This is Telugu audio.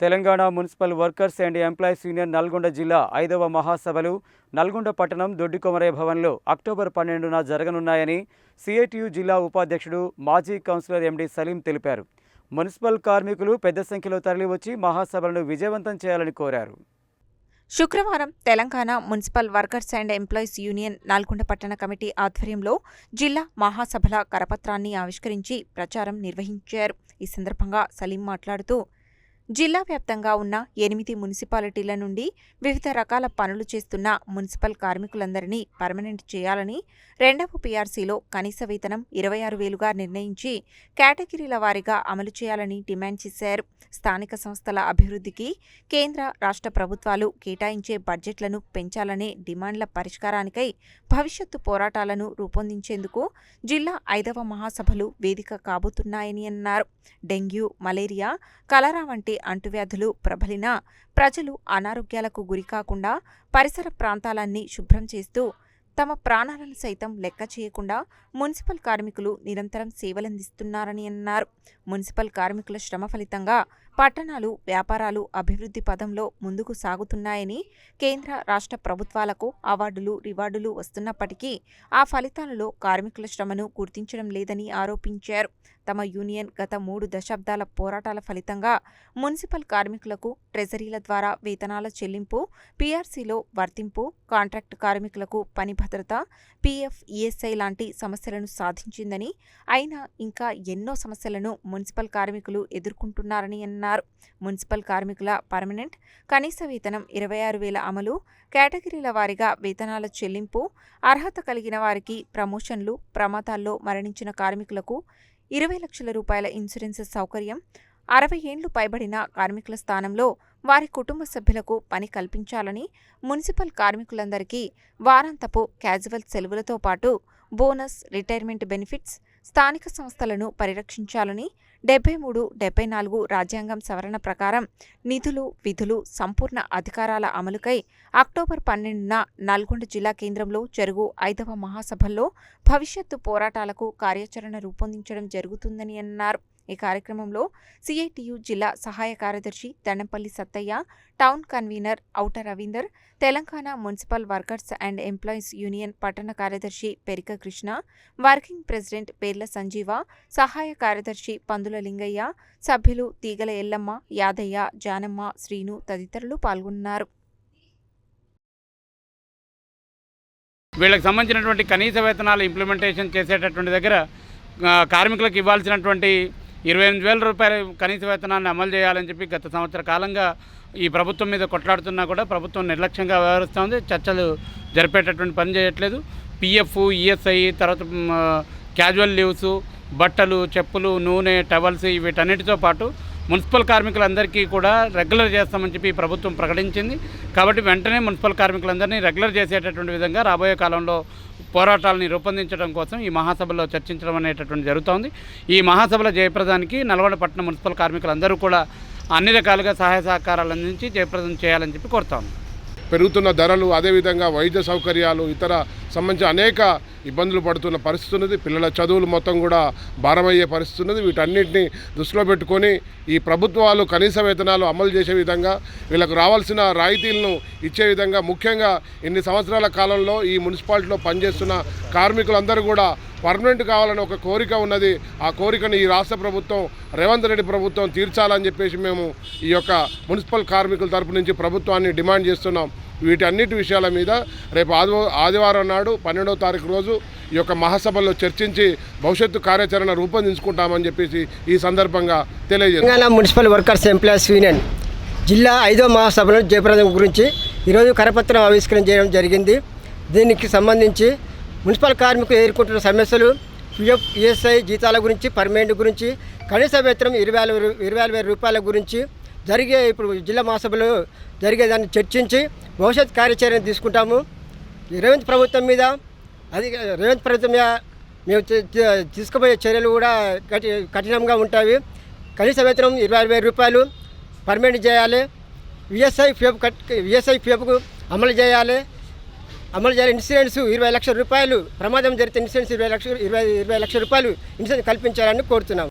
Telangana municipal workers and employees union Nalgonda జిల్లా ఐదవ మహాసభలు నల్గొండ పట్టణం దొడ్డికొమరయ్య భవన్లో అక్టోబర్ పన్నెండున జరగనున్నాయని సిఐటియు జిల్లా ఉపాధ్యక్షుడు మాజీ కౌన్సిలర్ ఎండి సలీం తెలిపారు. మున్సిపల్ కార్మికులు పెద్ద సంఖ్యలో తరలివచ్చి మహాసభలను విజయవంతం చేయాలని కోరారు. శుక్రవారం Telangana municipal workers and employees union Nalgonda పట్టణ కమిటీ ఆధ్వర్యంలో జిల్లా మహాసభల కరపత్రాన్ని ఆవిష్కరించి ప్రచారం నిర్వహించారు. ఈ సందర్భంగా సలీం మాట్లాడుతూ జిల్లా వ్యాప్తంగా ఉన్న ఎనిమిది మున్సిపాలిటీల నుండి వివిధ రకాల పనులు చేస్తున్న మున్సిపల్ కార్మికులందరినీ పర్మనెంట్ చేయాలని రెండవ పీఆర్సీలో కనీస వేతనం ఇరవై ఆరు వేలుగా నిర్ణయించి కేటగిరీల వారీగా అమలు చేయాలని డిమాండ్ చేశారు. స్థానిక సంస్థల అభివృద్ధికి కేంద్ర రాష్ట్ర ప్రభుత్వాలు కేటాయించే బడ్జెట్లను పెంచాలనే డిమాండ్ల పరిష్కారానికై భవిష్యత్తు పోరాటాలను రూపొందించేందుకు జిల్లా ఐదవ మహాసభలు వేదిక కాబోతున్నాయని అన్నారు. డెంగ్యూ మలేరియా కలరా వంటి అంటువ్యాధులు ప్రబలినా ప్రజలు అనారోగ్యాలకు గురికాకుండా పరిసర ప్రాంతాలన్నీ శుభ్రం చేస్తూ తమ ప్రాణాలను సైతం లెక్క చేయకుండా మున్సిపల్ కార్మికులు నిరంతరం సేవలందిస్తున్నారని అన్నారు. మున్సిపల్ కార్మికుల శ్రమ ఫలితంగా పట్టణాలు వ్యాపారాలు అభివృద్ధి పదంలో ముందుకు సాగుతున్నాయని కేంద్ర రాష్ట్ర ప్రభుత్వాలకు అవార్డులు రివార్డులు వస్తున్నప్పటికీ ఆ ఫలితాలలో కార్మికుల శ్రమను గుర్తించడం లేదని ఆరోపించారు. తమ యూనియన్ గత మూడు దశాబ్దాల పోరాటాల ఫలితంగా మున్సిపల్ కార్మికులకు ట్రెజరీల ద్వారా వేతనాల చెల్లింపు పీఆర్సీలో వర్తింపు కాంట్రాక్ట్ కార్మికులకు పని భద్రత పీఎఫ్ ఈఎస్ఐ లాంటి సమస్యలను సాధించిందని అయినా ఇంకా ఎన్నో సమస్యలను మున్సిపల్ కార్మికులు ఎదుర్కొంటున్నారని అన్నారు. మున్సిపల్ కార్మికుల పర్మనెంట్ కనీస వేతనం ఇరవై ఆరు వేల అమలు కేటగిరీల వారీగా వేతనాల చెల్లింపు అర్హత కలిగిన వారికి ప్రమోషన్లు ప్రమాదాల్లో మరణించిన కార్మికులకు ఇరవై లక్షల రూపాయల ఇన్సూరెన్స్ సౌకర్యం అరవై ఏండ్లు పైబడిన కార్మికుల స్థానంలో వారి కుటుంబ సభ్యులకు పని కల్పించాలని మున్సిపల్ కార్మికులందరికీ వారాంతపు క్యాజువల్ సెలవులతో పాటు బోనస్ రిటైర్మెంట్ బెనిఫిట్స్ స్థానిక సంస్థలను పరిరక్షించాలని డెబ్బై మూడు డెబ్బై నాలుగు రాజ్యాంగం సవరణ ప్రకారం నిధులు విధులు సంపూర్ణ అధికారాల అమలుకై అక్టోబర్ పన్నెండున నల్గొండ జిల్లా కేంద్రంలో జరుగు ఐదవ మహాసభల్లో భవిష్యత్తు పోరాటాలకు కార్యాచరణ రూపొందించడం జరుగుతుందని అన్నారు. ఈ కార్యక్రమంలో సిఐటియు జిల్లా సహాయ కార్యదర్శి Dandampalli Sattaiah town convener Auta Ravinder Telangana municipal workers and employees union పట్టణ కార్యదర్శి పెరిక కృష్ణ వర్కింగ్ ప్రెసిడెంట్ పేర్ల సంజీవ సహాయ కార్యదర్శి పందుల లింగయ్య సభ్యులు తీగల ఎల్లమ్మ యాదయ్య జానమ్మ శ్రీను తదితరులు పాల్గొన్నారు. వీళ్ళకి సంబంధించినటువంటి కనీస వేతనాలు ఇంప్లిమెంటేషన్ చేసేటటువంటి దగ్గర కార్మికులకు ఇవ్వాల్సినటువంటి ఇరవై ఎనిమిది వేల రూపాయల కనీస వేతనాన్ని అమలు చేయాలని చెప్పి గత సంవత్సర కాలంగా ఈ ప్రభుత్వం మీద కొట్లాడుతున్నా కూడా ప్రభుత్వం నిర్లక్ష్యంగా వ్యవహరిస్తోంది చర్చలు జరిపేటటువంటి పని చేయట్లేదు. పిఎఫ్ ఈఎస్ఐ తర్వాత క్యాజువల్ లీవ్స్ బట్టలు చెప్పులు నూనె టవల్స్ వీటన్నిటితో పాటు మున్సిపల్ కార్మికులందరికీ కూడా రెగ్యులర్ చేస్తామని చెప్పి ప్రభుత్వం ప్రకటించింది. కాబట్టి వెంటనే మున్సిపల్ కార్మికులందరినీ రెగ్యులర్ చేసేటటువంటి విధంగా రాబోయే కాలంలో పోరాటాలని రూపొందించడం కోసం ఈ మహాసభలో చర్చించడం అనేటటువంటి జరుగుతోంది. ఈ మహాసభల జయప్రదానికి నల్గొండ పట్టణ మున్సిపల్ కార్మికులందరూ కూడా అన్ని రకాలుగా సహాయ సహకారాలు అందించి జయప్రదం చేయాలని చెప్పి కోరుతాము. పెరుగుతున్న ధరలు అదేవిధంగా వైద్య సౌకర్యాలు ఇతర సంబంధించి అనేక ఇబ్బందులు పడుతున్న పరిస్థితి ఉన్నది. పిల్లల చదువులు మొత్తం కూడా భారమయ్యే పరిస్థితి ఉన్నది. వీటన్నిటిని దృష్టిలో పెట్టుకొని ఈ ప్రభుత్వాలు కనీస వేతనాలు అమలు చేసే విధంగా వీళ్ళకు రావాల్సిన రాయితీలను ఇచ్చే విధంగా ముఖ్యంగా ఇన్ని సంవత్సరాల కాలంలో ఈ మున్సిపాలిటీలో పనిచేస్తున్న కార్మికులందరూ కూడా పర్మనెంట్ కావాలని ఒక కోరిక ఉన్నది. ఆ కోరికను ఈ రాష్ట్ర ప్రభుత్వం రేవంత్ రెడ్డి ప్రభుత్వం తీర్చాలని చెప్పేసి మేము ఈ యొక్క మున్సిపల్ కార్మికుల తరపు నుంచి ప్రభుత్వాన్ని డిమాండ్ చేస్తున్నాం. వీటన్నిటి విషయాల మీద రేపు ఆది ఆదివారం నాడు పన్నెండవ తారీఖు రోజు ఈ యొక్క మహాసభలో చర్చించి భవిష్యత్తు కార్యాచరణ రూపొందించుకుంటామని చెప్పేసి ఈ సందర్భంగా తెలియజేస్తాం. Telangana municipal workers employees union జిల్లా ఐదో మహాసభలో జయప్రదం గురించి ఈరోజు కరపత్రం ఆవిష్కరణ చేయడం జరిగింది. దీనికి సంబంధించి మున్సిపల్ కార్మికులు ఎదుర్కొంటున్న సమస్యలు పిఎఫ్ ఈఎస్ఐ జీతాల గురించి పర్మనెంట్ గురించి కనీస వేతనం ఇరవై ఇరవై వేల రూపాయల గురించి జరిగే ఇప్పుడు జిల్లా మహాసభలో జరిగే దాన్ని చర్చించి భవిష్యత్ కార్యాచరణ తీసుకుంటాము. రేవంత్ ప్రభుత్వం మీద అది రేవంత్ ప్రభుత్వం మీద మేము తీసుకుపోయే చర్యలు కూడా కఠి కఠినంగా ఉంటాయి. కనీస వేతనం ఇరవై వేల రూపాయలు పర్మనెంట్ చేయాలి. విఎస్ఐ ఫిఎఫ్ కట్ విఎస్ఐ ఫిఎఫ్కు అమలు చేయాలి. అమలు చేయాలి. ఇన్సూరెన్స్ ఇరవై లక్షల రూపాయలు ప్రమాదం జరిగితే ఇన్సూరెన్స్ ఇరవై లక్షలు ఇరవై ఇరవై లక్షల రూపాయలు ఇన్సూరెన్స్ కల్పించాలని కోరుతున్నాం.